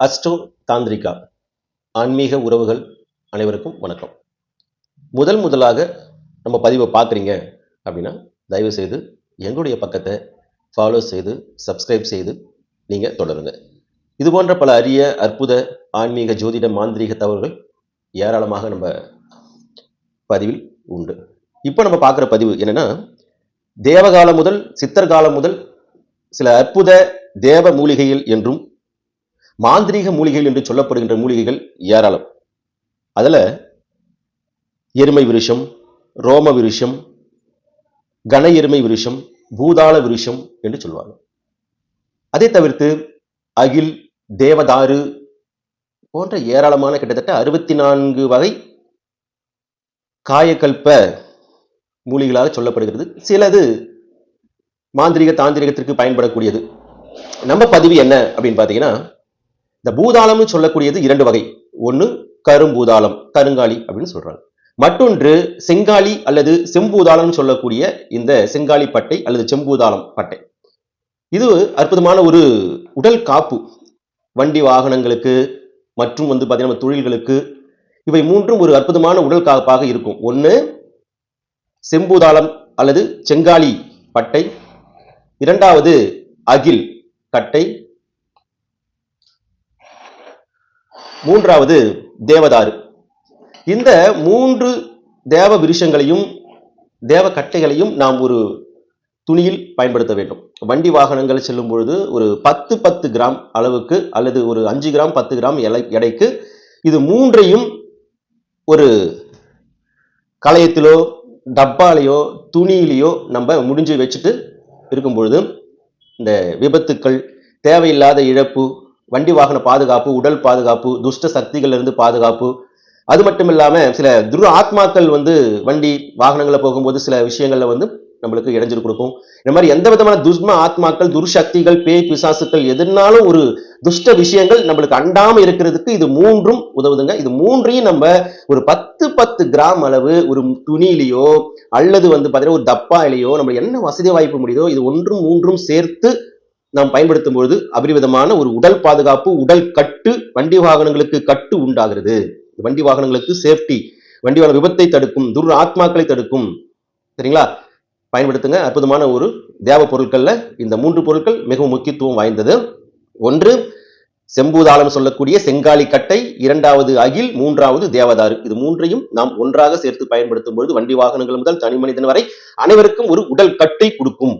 Astro தாந்திரிகா ஆன்மீக உறவுகள் அனைவருக்கும் வணக்கம். முதல் முதலாக நம்ம பதிவை பார்க்குறீங்க அப்படின்னா தயவு செய்து எங்களுடைய பக்கத்தை ஃபாலோ செய்து சப்ஸ்கிரைப் செய்து நீங்கள் தொடருங்க. இது போன்ற பல அரிய அற்புத ஆன்மீக ஜோதிட மாந்திரீக தகவல்கள் ஏராளமாக நம்ம பதிவில் உண்டு. இப்போ நம்ம பார்க்குற பதிவு என்னென்னா தேவகாலம் முதல் சித்தர் காலம் முதல் சில அற்புத தேவ மூலிகைகள் என்றும் மாந்திரீக மூலிகைகள் என்று சொல்லப்படுகின்ற மூலிகைகள் ஏராளம். அதில் எருமை விருஷம் ரோம விருஷம் கன எருமை விருஷம் பூதாள விருஷம் என்று சொல்லுவாங்க அதை தவிர்த்து அகில் தேவதாரு போன்ற ஏராளமான கிட்டத்தட்ட அறுபத்தி நான்கு வகை காயக்கல்ப மூலிகளாக சொல்லப்படுகிறது. சிலது மாந்திரிக தாந்திரிகத்திற்கு பயன்படக்கூடியது. நம்ம பதிவு என்ன அப்படின்னு பார்த்தீங்கன்னா இந்த பூதாளம்னு சொல்லக்கூடியது இரண்டு வகை. ஒன்று கரும்பூதாளம் கருங்காலி அப்படின்னு சொல்றாங்க. மற்றொன்று செங்காலி அல்லது செம்பூதாளம்னு சொல்லக்கூடிய இந்த செங்காலி பட்டை அல்லது செம்பூதாளம் பட்டை. இது அற்புதமான ஒரு உடல் காப்பு. வண்டி வாகனங்களுக்கு மற்றும் வந்து பார்த்தீங்கன்னா நம்ம தொழில்களுக்கு இவை மூன்றும் ஒரு அற்புதமான உடல் காப்பாக இருக்கும். ஒன்று செம்பூதாளம் அல்லது செங்காலி பட்டை. இரண்டாவது அகில் கட்டை. மூன்றாவது தேவதாரு இந்த மூன்று தேவ விருஷங்களையும் தேவ கட்டைகளையும் நாம் ஒரு துணியில் பயன்படுத்த வேண்டும். வண்டி வாகனங்கள் செல்லும் பொழுது ஒரு பத்து பத்து கிராம் அளவுக்கு அல்லது ஒரு அஞ்சு கிராம் பத்து கிராம் எடை எடைக்கு இது மூன்றையும் ஒரு களையத்திலோ டப்பாலையோ துணியிலையோ நம்ம முடிஞ்சு வச்சுட்டு இருக்கும் பொழுது இந்த விபத்துக்கள் தேவையில்லாத இழப்பு வண்டி வாகன பாதுகாப்பு உடல் பாதுகாப்பு துஷ்ட சக்திகளிலிருந்து பாதுகாப்பு. அது மட்டும் இல்லாமல் சில துரு ஆத்மாக்கள் வந்து வண்டி வாகனங்களில் போகும்போது சில விஷயங்களில் வந்து நம்மளுக்கு இடைஞ்சல் கொடுக்கும். இந்த மாதிரி எந்த விதமான துஷ்ம ஆத்மாக்கள் துர்சக்திகள் பேய் பிசாசுக்கள் எதுனாலும் ஒரு துஷ்ட விஷயங்கள் நம்மளுக்கு அண்டாமல் இருக்கிறதுக்கு இது மூன்றும் உதவுதுங்க. இது மூன்றையும் நம்ம ஒரு பத்து பத்து கிராம் அளவு ஒரு துணியிலையோ அல்லது வந்து பார்த்தீங்கன்னா ஒரு டப்பாயிலையோ நம்ம என்ன வசதி வாய்ப்பு முடியுதோ இது ஒன்றும் மூன்றும் சேர்த்து நாம் பயன்படுத்தும் பொழுது அபரிவிதமான ஒரு உடல் பாதுகாப்பு உடல் கட்டு வண்டி வாகனங்களுக்கு கட்டு உண்டாகிறது. வண்டி வாகனங்களுக்கு சேஃப்டி வண்டி வாகன விபத்தை தடுக்கும் துர் ஆத்மாக்களை தடுக்கும். சரிங்களா? பயன்படுத்துங்க. அற்புதமான ஒரு தேவ பொருட்கள்ல இந்த மூன்று பொருட்கள் மிகவும் முக்கியத்துவம் வாய்ந்தது. ஒன்று செம்பூதாளம் சொல்லக்கூடிய செங்காலி கட்டை இரண்டாவது அகில் மூன்றாவது தேவதாரு. இது மூன்றையும் நாம் ஒன்றாக சேர்த்து பயன்படுத்தும் பொழுது வண்டி வாகனங்கள் முதல் தனி மனிதன் வரை அனைவருக்கும் ஒரு உடல் கட்டை கொடுக்கும்.